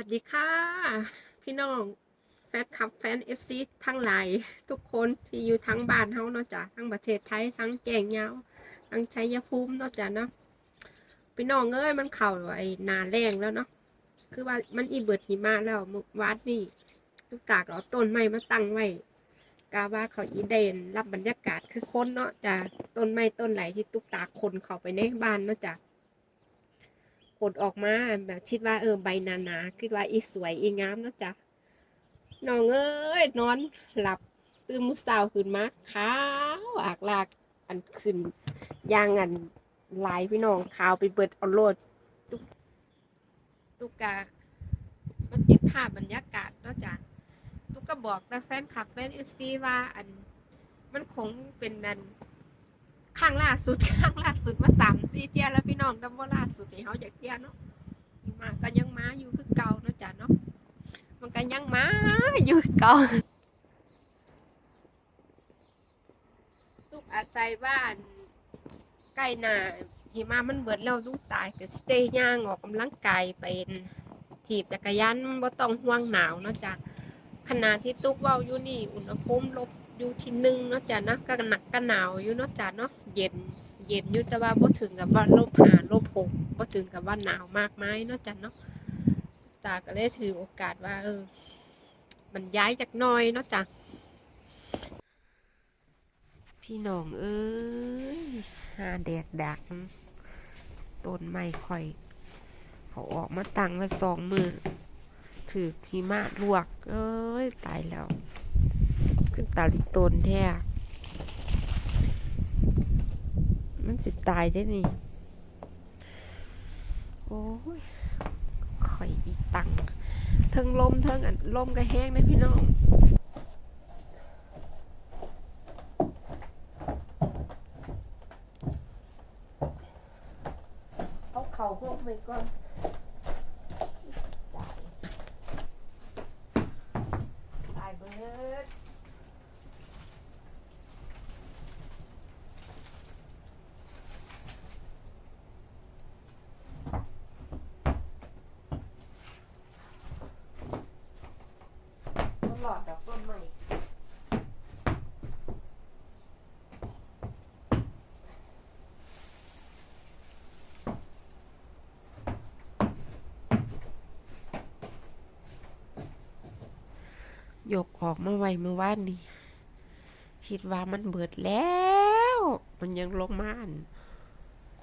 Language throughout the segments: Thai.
วัสดีค่ะ พี่น้องแฟนคลับแฟน FC ทั้งหลาย ทุกคนที่อยู่ทั้งบ้านเฮาเนาะจ้ะทั้งประเทศไทยทั้งแก่งยาวทั้งชัยภูมิเนาะจ้ะเนาะพี่น้องเอ้ยมันเข่าไอ้นาแรงแล้วเนาะคือว่ามันอีเบิดหิมะแล้วมวานนี่ลูกตากเอาต้นไม้มาตั้งไว้กาว่าเขาอีเดนรับบรรยากาศคือคนเนาะจ้ะต้นไม้ต้นไหลที่ตุกตากคนเข้าไปในบ้านเนาะจ้ะ ผลออกมาแบบคิดว่าเออใบหนาๆคิดว่าอีสวยอีงามเนาะจ๊ะน้องเอ้ยนอนหลับตื่นมื้อเช้าขึ้นมาขาวอากลากอันขึ้นย่างอันลายพี่น้องขาวไปเบิดเอาโลดตุกตุกกะมันเก็บภาพบรรยากาศเนาะจ๊ะตุกก็บอกแต่แฟนคลับแฟนเอฟซีว่าอันมันคงเป็นนัน ข้างล่าสุดข้างล่าสุดมาสามสี่เที่ยแล้วพี่น้องดัมว่าล่าสุดนี่เขาอยากเที่ยเนาะมาก็ยังมาอยู่คือเก่าเนาะจ้ะเนาะมันก็ยังมาอยู่เก่าทุกอาศัยบ้านใกล้หนาหิมะมันเบิดแล้วลูกตายก็สเตย์ย่างออกกำลังกายเป็นถีบจักรยานบ่ต้องห่วงหนาวเนาะจ้ะขณะที่ตุ๊กเว้าอยู่นี่อุณหภูมิลบ อยู่ที่หนึ่งเนาะจ้ะนะก็หนักก็หนาวอยู่เนาะจ้ะเนาะเย็นเย็นอยู่แต่ว่าบ่ถึงกับว่าลบหาลบหกบ่ถึงกับว่าหนาวมากมายเนาะจ้ะเนาะตาก็เลยถือโอกาสว่า เออ มันย้ายจากน้อยเนาะจ้ะพี่น้องเอ้ยหาแดดดักต้นไม้ข่อยเขาออกมาตั้งไว้สองมือถือหิมะลวก เอ้ย ตายแล้ว ขึ้นตาลิตนแท้ มันสิตายได้นี่ โอ้ยข่อยอีตังเทิงลมเทิงอันลมก็แห้งนะพี่น้องเอาเข่าพวกไปก่อน ตาย ตายเบิด ตลอดดอกต้นใหม่ ยกออกมาไว้เมื่อวานนี้คิดว่ามันเบิดแล้ว มันยังลงมาอัน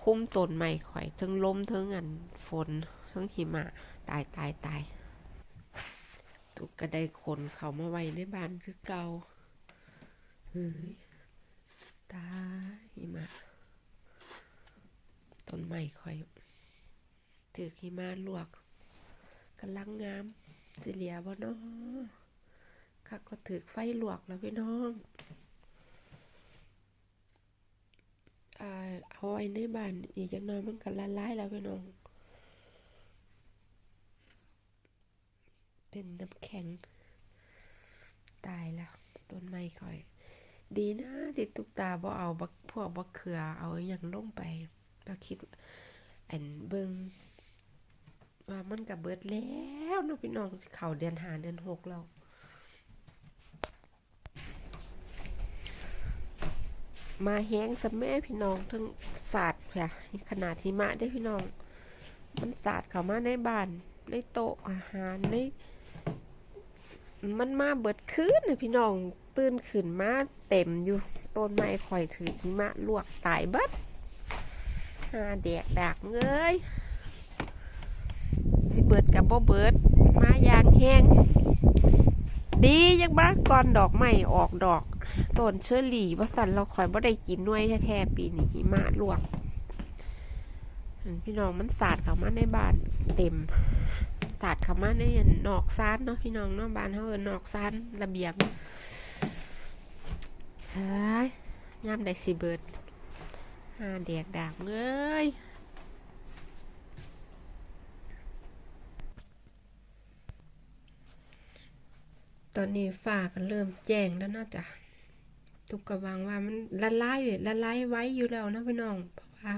คุ้มต้นใหม่ข่อยทั้งลมทั้งอันฝนทั้งหิมะ ตายตายตายตุกกระไดคนเขามาไว้ในบ้านคือเก่าเฮ้ยตายหิมาต้นไม้ค่อยถือขี้มาลวกกำลังงามสิเหลียบ่เนาะ ข้าก็ถือไฟลวกแล้วพี่น้องเอาไว้ในบ้านอีกจักหน้อยมันก็ละลายแล้วพี่น้อง เป็นน้ำแข็ง ตายแล้ว ต้นไม้คอย ดีนะที่ตุกตาบ่เอาบักพวกบักเขือเอาอย่างลงไปก็คิดอันเบิงว่ามันกับเบิดแล้วเนาะพี่น้องเขาเดือนหาเดือนหกแล้ว มาแห้งสะแม่พี่น้องทั้งศาสตร์ค่ะขนาดหิมะได้พี่น้อง มันศาสตร์เข้ามาในบ้านในโต๊ะอาหารในมันมาเบิดคืนนะพี่น้องตื่นขึ้นมาเต็มอยู่ต้นไม้ข่อยถือหิมะลวกตายเบิดหาแดกดักเอ้ยสิเบิดกับบ่เบิดมาอย่างแห้งดียังบ้าก่อนดอกไม้ออกดอก ต้นเชอรี่ว่าสันเราข่อยบ่ได้กินหน่วยแท้ๆปีนี้หิมะลวกอันพี่น้องมันสาดเข้ามาในบ้านเต็มสาดเข้ามาในอันนอกซานเนาะพี่น้องเนาะบ้านเฮาเอินนอกซานระเบียงเฮ้ยยามได้สิเบิดหาแดกดากเอ้ยตอนนี้ฟ้าก็เริ่มแจ้งแล้วเนาะจ้ะุกกระวังว่ามันละลายอยู่ละลายไว้อยู่แล้วนะพี่น้อง เพราะว่า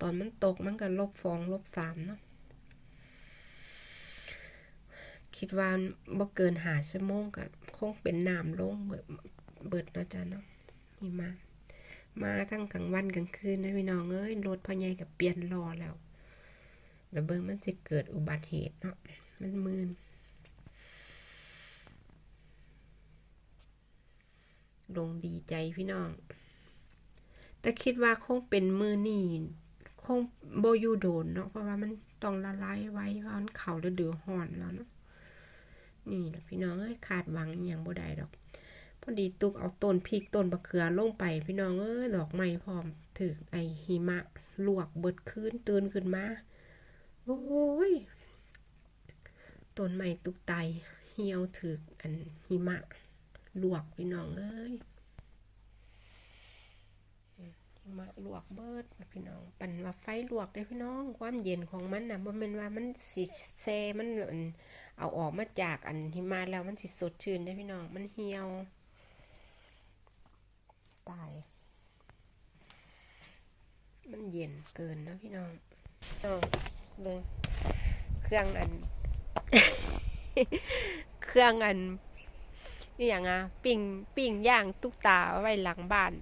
ตอนมันตกมันก็ลบสองลบสามเนาะคิดว่าบ่เกินหาชั่วโมงก็คงเป็นน้ำลงเบิดเบิดนะจ้ะเนาะนี่มา มาทั้งกลางวันกลางคืนนะพี่น้องเอ้ยรถพ่อใหญ่กับเปลี่ยนล้อแล้วแล้วเบิ่งมันสิเกิดอุบัติเหตุเนาะมันมืน ลงดีใจพี่น้อง แต่คิดว่าคงเป็นมือนี่คงโบยูโดนเนาะเพราะว่ามันต้องละลายไว้เพราะมันเข่าฤดูร้อนแล้วเนาะนี่ละพี่น้องเอ้ยขาดหวังอย่างบ่ได้ดอก พอดีตุกเอาต้นพริกต้นบะเขือลงไป พี่น้องเอ้ยดอกไม้พร้อมถึงไอหิมะลวกเบิดคืนตื่นขึ้นมาโอ้ยต้นไม้ตุกไตเหี่ยวถึกอันหิมะ ลวกพี่น้องเอ้ยมะลวกเบิดพี่น้อง ปั่นว่าไฟลวกได้พี่น้อง ความเย็นของมันนะบ่แม่นว่ามันสิเซมันเอาออกมาจากอันหิมะแล้วมันสิสดชื่นได้พี่น้อง มันเหี่ยว ตาย มันเย็นเกินนะพี่น้องต้องเบิ่งเครื่องอัน เครื่องอัน นี่อย่างอะปิ่งปิ่งย่างตุ๊กตาไว้หลังบ้าน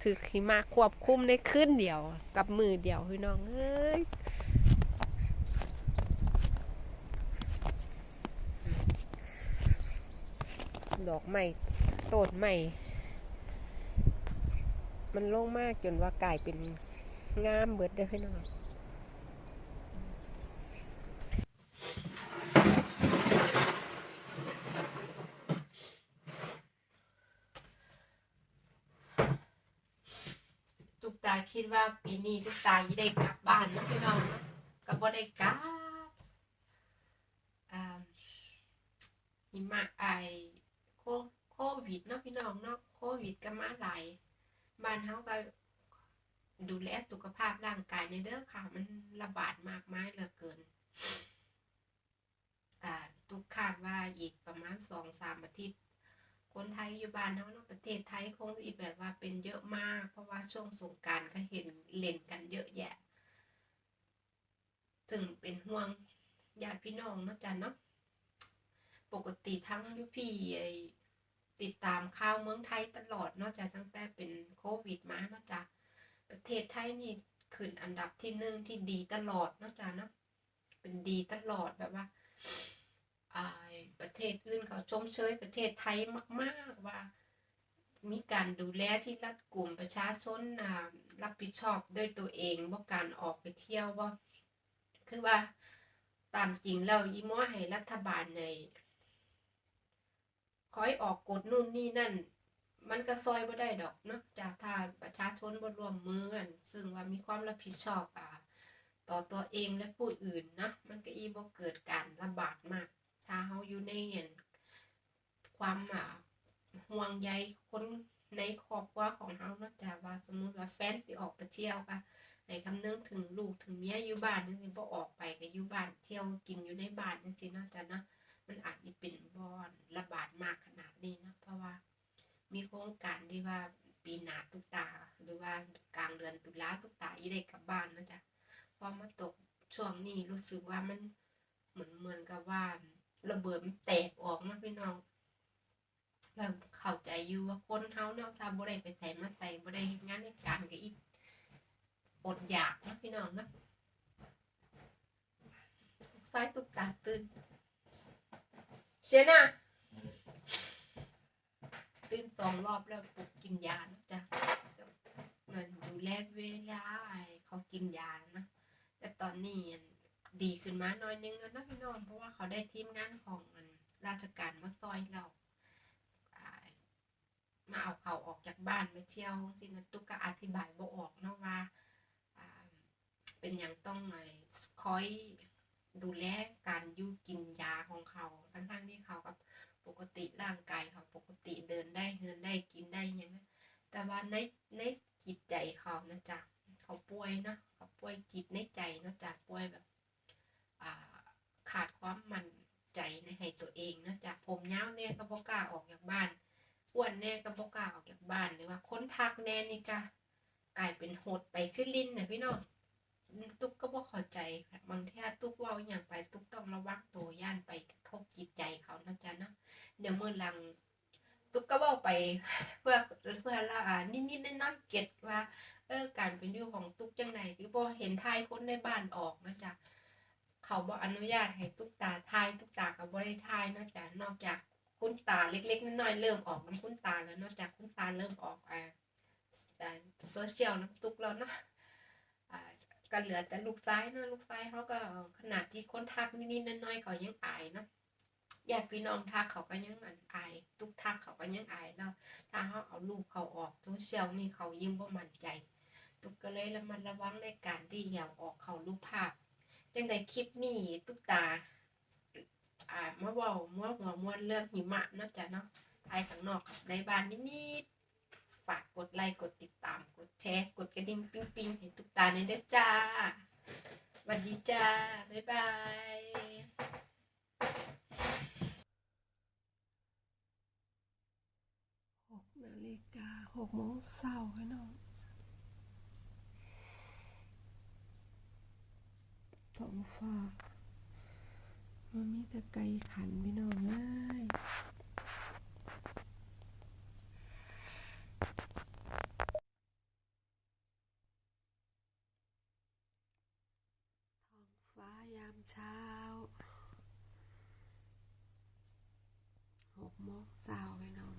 ถือขีมาควบคุมในคืนเดียว กับมือเดียวพี่น้องเอ้ยดอกไม้ต้นไม้มันโล่งมากจนว่ากลายเป็นงามเบิดเด้พี่น้อง ทุกตา คิดว่าปีนี้ทุกตาจะได้กลับบ้านนะพี่น้องก็บ่ได้กลับอ่าหิมะไอโคโควิดเนาะพี่น้องเนาะโควิดก็มาหลายบ้านเฮาก็ดูแลสุขภาพร่างกายในเด้อค่ะ มันระบาดมากมายเหลือเกินอ่าทุกคาดว่าอีกประมาณสองสามอาทิตย์ คนไทยอยู่บ้านเฮาเนาะประเทศไทยคงอีแบบว่าเป็นเยอะมาก เพราะว่าช่วงสงการก็เห็นเล่นกันเยอะแยะ ถึงเป็นห่วงญาติพี่น้องเนาะจ้ะเนาะปกติทั้งยุพี่ไอติดตามข่าวเมืองไทยตลอดเนาะจ้ะตั้งแต่เป็นโควิดมาเนาะจ้ะประเทศไทยนี่ขึ้นอันดับที่หนึ่งที่ดีตลอดเนาะจ้ะเนาะเป็นดีตลอดแบบว่า ประเทศอื่นเขาชมเชยประเทศไทยมาก ๆ ว่า มีการดูแลที่รัดกลุ่มประชาชนรับผิดชอบด้วยตัวเองว่าการออกไปเที่ยวว่าคือว่าตามจริงแล้วยี่ม้อให้รัฐบาลในคอยออกกฎนู่นนี่นั่น มันก็ซอยบ่ได้ดอกเนาะจากถ้าประชาชนบ่ร่วมมือกันซึ่งว่ามีความรับผิดชอบอ่าต่อตัวเองและผู้อื่นนะมันก็อีบ่เกิดการระบาดมาก ถ้าเฮาอยู่ในเห็นความอ่าห่วงใยคนในครอบครัวของเฮาเนาะจ้ะว่าสมมุติว่าแฟนสิออกไปเที่ยวก็ให้คำนึงถึงลูกถึงเมียอยู่บ้านจังซี่บ่ออกไปก็อยู่บ้านเที่ยวกินอยู่ในบ้านจังซี่เนาะจ้ะเนาะมันอาจสิเป็นบ่ระบาดมากขนาดนี้นะเพราะว่า มีโครงการที่ว่าปีหน้าตุกตา หรือว่ากลางเดือนตุลาตุกตาอีได้กลับบ้านนาะจ้ะพอมาตกช่วงนี้รู้สึกว่ามันเหมือนเหมือนกับว่า ระเบิดมันแตกออกนะพี่น้องเราเข้าใจอยู่ว่าคนเฮาเนาะถ้าบ่ได้ไปใส่มาใส่บ่ได้เฮ็ดงานในการก็อีกอดอยากนะพี่น้องนะสายตุกตาตื่นเชนะตื่นสองรอบแล้วปลุกกินยานะจ๊ะเงินดูแลเวลาเขากินยานะแต่ตอนนี้ ดีขึ้นมาหน่อยนึงแล้วนะพี่น้องเพราะว่าเขาได้ทีมงานของราชการมาซอยเรามาเอาเขาออกจากบ้านไปเที่ยวจริงๆตุ๊กก็อธิบายบ่ออกเนาะว่าเป็นอย่างต้องไคอยดูแลการยู่กินยาของเขาทั้งๆที่เขากับปกติร่างกายเขาปกติเดินได้เดินได้กินได้อยังนะแต่ว่าในในจิตใจเขานะจ๊ะเขาป่วยเนาะ แน่นี่ก็กลายเป็นโหดไปขึ้นลิ้นเนี่ยพี่น้องตุ๊กก็บ่เข้าใจบางทีตุ๊กว่าอย่างไปตุ๊กต้องระวังตัวย่านไปกระทบจิตใจเขานะจ๊ะเนาะเดี๋ยวเมื่อลังตุ๊กก็เว่าไปเพื่อเพื่อละอ่านิดๆน้อยๆเก็ตว่า เออการเป็นอยู่ของตุ๊กจังไหนคือพอเห็นทายคนในบ้านออกนะจ๊ะเขาบอกอนุญาตให้ตุ๊กตาทายตุ๊กตากับบริทายนะจ๊ะนอกจากคุณตาเล็กๆน้อยๆเริ่มออกน้ำคุณตาแล้วนอกจากคุณตาเริ่มออกอ่าอ่า โซเชียลน้ำตุกแล้วเนาะอ่าก็เหลือแต่ลูกซ้ายเนาะลูกซ้ายเขาก็ขนาดที่คนทักนิดๆน้อยๆเขายังอายเนาะญาติพี่น้องทักเขาก็ยังอันอาย ทุกทักเขาก็ยังอายเนาะถ้าเขาเอารูปเขาออกโซเชียลนี่เขายิ่งบ่มั่นใจ ตุกก็เลยระมัดระวังในการที่อย่าออกเขารูปภาพจังใดคลิปนี้ตุ๊กตาอ่ามาเว้ามัวหัวมวนเรื่องหิมะเนาะจ๊ะเนาะภายข้างนอกกับในบ้านนิดๆ ฝากกดไลค์กดติดตาม กดแชร์กดกระดิ่งปิ๊งปิ๊งให้ตุ๊กตาในอยเด้อจ้าสวัสดีจ้า บ๊ายบายหกนาฬิกาหกโมงเช้าพี่น้องท้องฟ้ามันมีแต่ไก่ขันพี่น้องเอ้ยท้องฟ้ายาม เช้าหกโมงเช้าพี่น้อง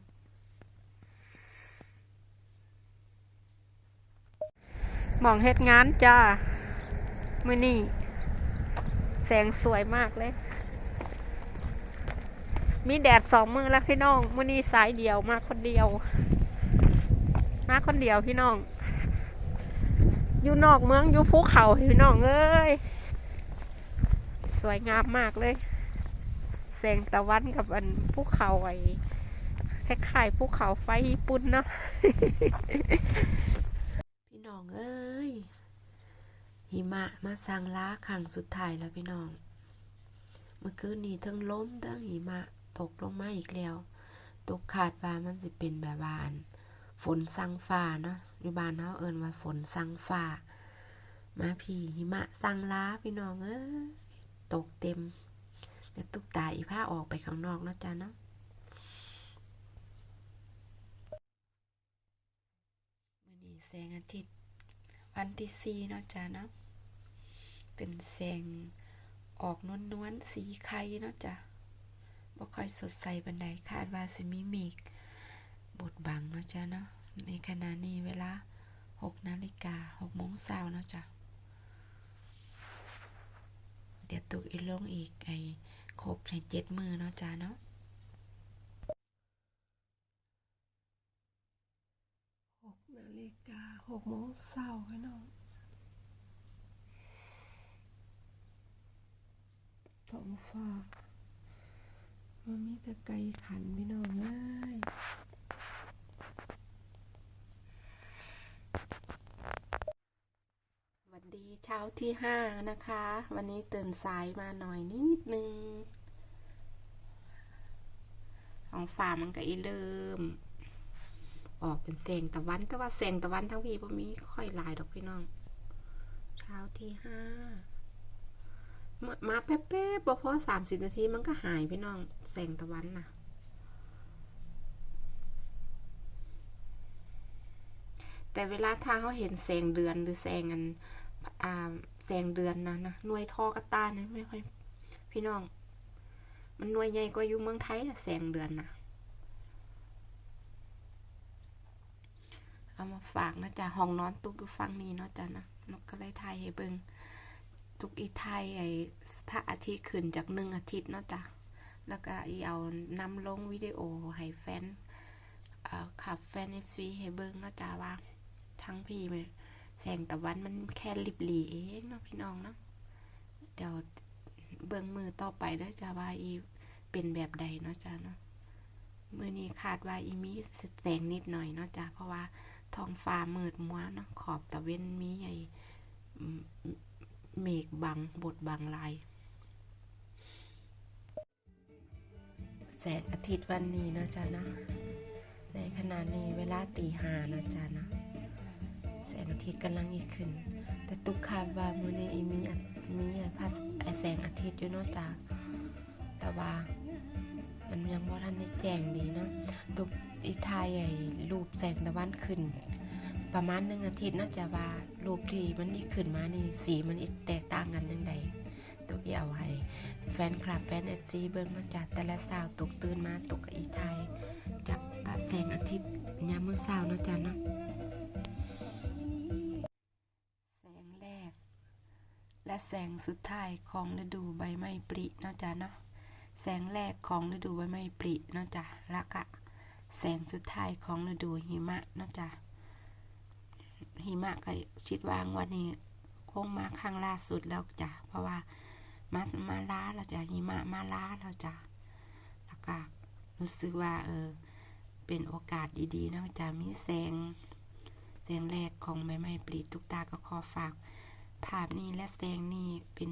มองเฮ็ดงานจ้า มือนี่แสงสวยมากเลย มีแดดสองมือแล้วพี่น้อง มือนี่สายเดียวมาคนเดียว มาคนเดียวพี่น้อง อยู่นอกเมืองอยู่ภูเขาพี่น้องเอ้ย สวยงามมากเลยแสงตะวันกับอันภูเขาไอ้คล้ายๆภูเขาไฟญี่ปุ่นเนาะพี่น้องเอ้ยหิมะมาสั่งล้าครั้งสุดท้ายแล้วพี่น้อง เมื่อคืนนี้ทั้งล้มทั้งหิมะตกลงมาอีกแล้วตกขาดว่ามันสิเป็นแบบว่าอันฝนสั่งฟ้าเนาะอยู่บ้านเฮาเอิ้นว่าฝนสั่งฟ้า มาพี่หิมะสังล้าพี่น้องเอ้ย ตกเต็มเดี๋ยวตุกตาอีผ้าออกไปข้างนอกเนาะจ้ะเนาะมื่อนี้แสงอาทิตย์วันที่สี่เนาะจ้าเนาะเป็นแสงออกนวลนวลๆสีไข่เนาะจ้ะบ่ค่อยสดใสบันไดคาดว่าสิมีเมฆบดบังเนาะจ้าเนาะในขณะนี้เวลาหกนาฬิกาหกโมงเช้าเนาะจ้ะ เดี๋ยวตุกอีลงอีกไอ้ครบในเจ็ดมือเนาะจ้าเนาะหกนาฬิกาหกโมงเช้าพี่น้องท้องฟ้ามันมีแต่ไก่ขันพี่น้องเอ้ยสวัส ดีเช้าที่ห้านะคะ วันนี้ตื่นสายมาหน่อยนิดนึงท้องฟ้ามันก็อีเริ่ม ออกเป็นแสงตะวันแต่ว่าแสงตะวันทั้งวีบ่มีค่อยลายดอกพี่น้อง เช้าที่ห้ามาแป๊บๆบ่พอสามสิบนาทีมันก็หายพี่น้อง แสงตะวันน่ะแต่เวลาถ้าเขาเห็นแสงเดือนหรือแสงอัน แสงเดือนนะนะหน่วยทอกระตานะไม่ค่อยพี่น้อง มันหน่วยใหญ่กว่าอยู่เมืองไทยนะแสงเดือนนะเอามาฝากนะจ๊ะห้องนอนตุกอยู่ฝั่งนี้เนาะจ๊ะนะนกก็เลยถ่ายให้เบิงตุกอีไทยไอ้พระอาทิตย์ขึ้นจากหนึ่งอาทิตย์เนาะจ๊ะแล้วก็อีเอานำลงวิดีโอให้แฟนขับแฟนเอฟซีให้เบิงเนาะจ๊ะว่าทั้งพี่มัน แสงตะวันมันแค่ริบหลีเองเนาะพี่น้องเนาะเดี๋ยวเบิงมือต่อไปเด้อจ้ะว่าอีเป็นแบบใดเนาะจ๊ะเนาะมือนี้คาดว่าอีมีแสงนิดหน่อยเนาะจ๊ะเพราะว่าท้องฟ้ามืดมัวเนาะขอบตะเว้นมีไอ้อืมเมฆบังบดบังลาย แสงอาทิตย์วันนี้เนาะจ๊ะเนาะในขณะนี้เวลาตีห้าเนาะจ๊ะเนาะ อาทิตย์กำลังอีกขึ้น แต่ตุกคาดว่ามื้อนี้อีมีฮ็ดอยู่เนาะจ้ะแต่ว่ามันยังบ่ทันได้แจ้งดีเนาะตุกอีทายไอ้รูปแสงตะวันขึ้น ประมาณหนึ่งอาทิตย์น่าจะว่ารูปที่มันนี่ขึ้นมานี่สีมันอีแตกต่างกันยังไงตุกเอาให้แฟนคลับแฟนเอฟซีเบิ่งเนาจ้ะแต่ละสาวตุกตื่นมาตกกับอีทายจับพระแสงอาทิตย์ยามมื้อเช้าเนาะจ้ะเนาะ แสงสุดท้ายของฤดูใบไม้ผลิเนาะจ้ะเนาะแสงแรกของฤดูใบไม้ผลิเนาะจ้ะแล้วก็แสงสุดท้ายของฤดูหิมะเนาะจ้ะหิมะก็คิดว่างวันนี้คงมาครั้งล่าสุดแล้วจ้ะเพราะว่ามามาล้าแล้วจ้ะหิมะมาล้าแล้วจ้ะแล้วก็รู้สึกว่า เออ เป็นโอกาสดีๆนะจ้ะมีแสงแสงแรกของใบไม้ผลิทุกตาก็ขอฝาก ภาพนี้และแสงนี้เป็น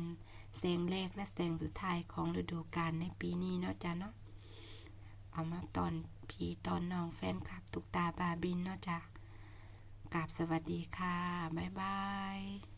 แสงแรกและแสงสุดท้ายของฤดูกาลในปีนี้เนาะจ้ะเนาะ เอามาตอนพี่ตอนน้องแฟนคลับตุกตาบาบินเนาะจ้ะกราบสวัสดีค่ะ บ๊ายบาย